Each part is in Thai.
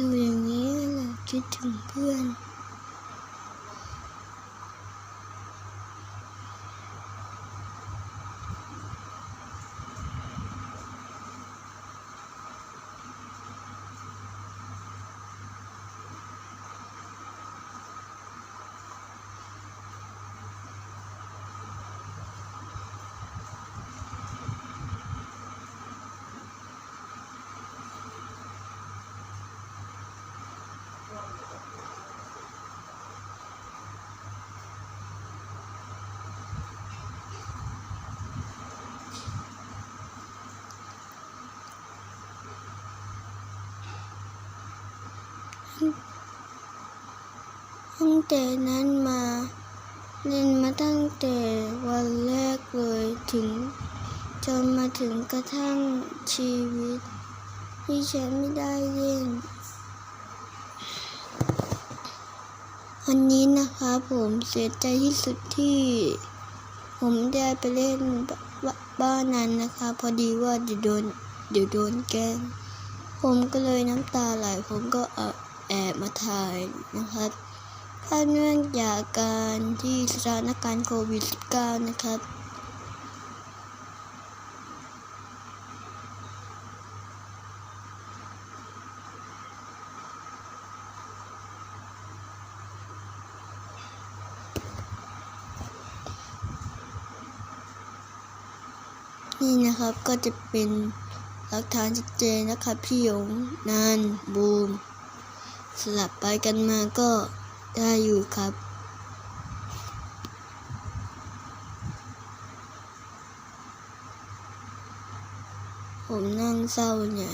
ดูอย่างนี้นะคิดถึงเพื่อน ตั้งแต่นั้นมาเล่นมาตั้งแต่วันแรกเลยถึง จนมาถึงกระทั่งชีวิต ที่ฉันไม่ได้เล่นวันนี้นะคะผมเสียใจที่สุดที่ ผมได้ไปเล่นบบ้านนั้นนะคะ พอดีว่าเดี๋ยวโดนเดี๋ยวโดนแกล้งผมก็เลยน้ำตาไหลผมก็เอา แอบมาถ่ายนะครับถ้าเนื่องจากการที่สถานการณ์โควิด -19 นะครับนี่นะครับก็จะเป็นหลักฐานชัดเจนนะครับพี่หยงนานบูม สลับไปกันมาก็ได้อยู่ครับ ผมนั่งเศร้าเนี่ย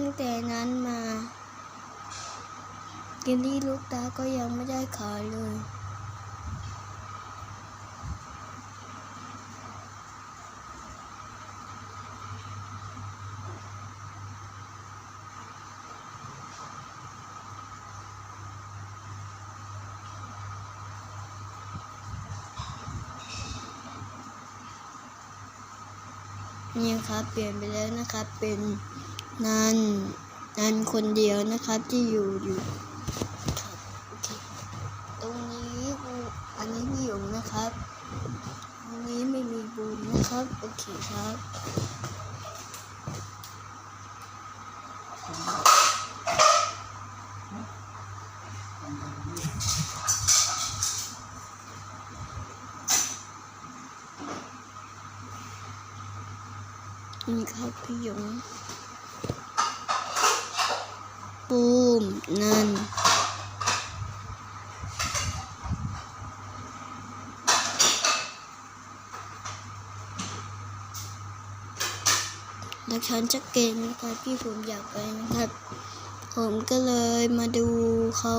ตั้งแต่นั้นมาเกลลี่ลูกตาก็ยังไม่ได้ขายเลย นี่ครับ เปลี่ยนไปแล้วนะครับเป็น นั่นนั่นคนเดียวนะครับที่อยู่อยู่ครับโอเคตรงนี้กูอันนี้พี่หยงนะครับ ตรงนี้ไม่มีบูมนะครับ โอเคครับนี่ครับพี่หยงปู มนันหลักฐานชัดเจนนะครับพี่ผมอยากไปนะครับ ผมก็เลยมาดูเขา